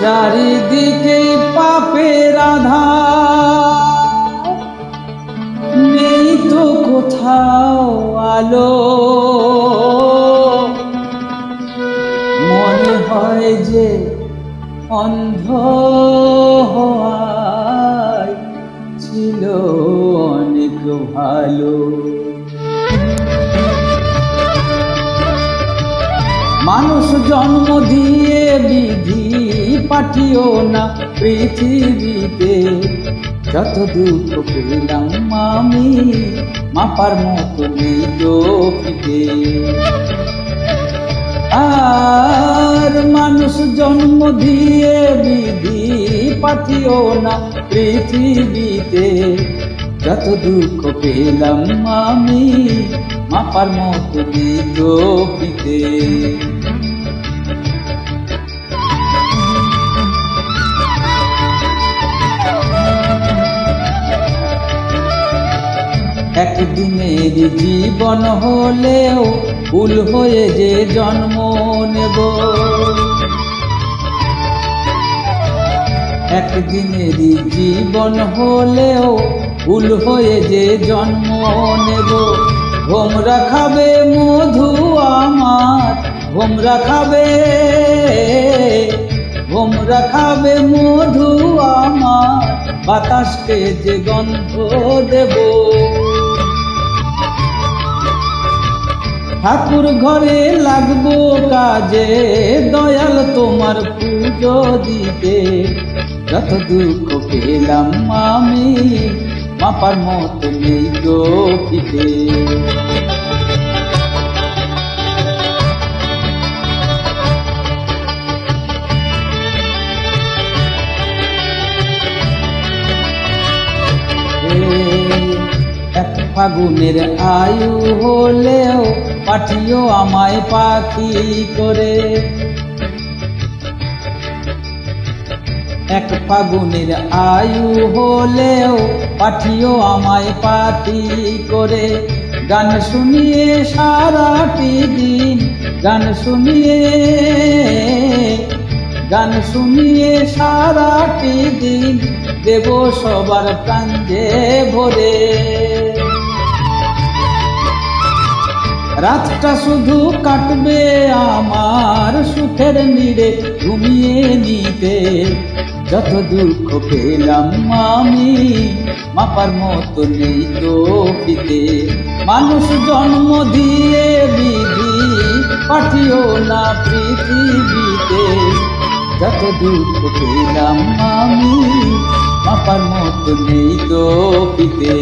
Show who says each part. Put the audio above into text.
Speaker 1: চারিদিকে পাপের আধার। নেই তো কোথাও আলো। মনে হয় যে অন্ধ ছিল অনেক ভালো। মানুষ জন্ম দিয়ে বিধি পাঠিও না পৃথিবীতে। যত দুঃখ পেলাম আমি, মাপার মতো নেই লোকিতে আর মানুষ জন্ম দিয়ে বিধি পাঠিও না পৃথিবীতে। যত দুঃখ পেলাম আমি, মাপার মতো নেই লোকিতে একদিনের জীবন হলেও ভুল হয়ে যে জন্ম নেব। একদিনের জীবন হলেও ভুল হয়ে যে জন্ম নেব। ঘোমরা খাবে মধু আমার, ঘোমরা খাবে ঘোমরা খাবে মধু আমার, বাতাসকে যে গন্ধ দেব। ঠাকুর ঘরে লাগবো কাজে, দয়াল তোমার পুজো দিতে। যত দুঃখ পেলাম আমি, মাপার মতো নেই এক ফাগুনের আয়ু হলেও পাঠিও আমায় পাখি করে। এক ফাগুনের আয়ু হলেও পাঠিও আমায় পাখি করে। গান শুনিয়ে সারাটি দিন, গান শুনিয়ে গান শুনিয়ে সারাটি দিন দেব সবার প্রাঞ্জে ভরে। রাতটা শুধু কাটবে আমার সুখের নিরে, ঘুমিয়ে নিতে। যত দুঃখ পেলাম আমি, মাপার মতো নেই লোকিতে মানুষ জন্ম দিয়ে বিধি, পাঠিও না পৃথিবীতে। যত দুঃখ পেলাম আমি, মাপার মতো নেই লোকিতে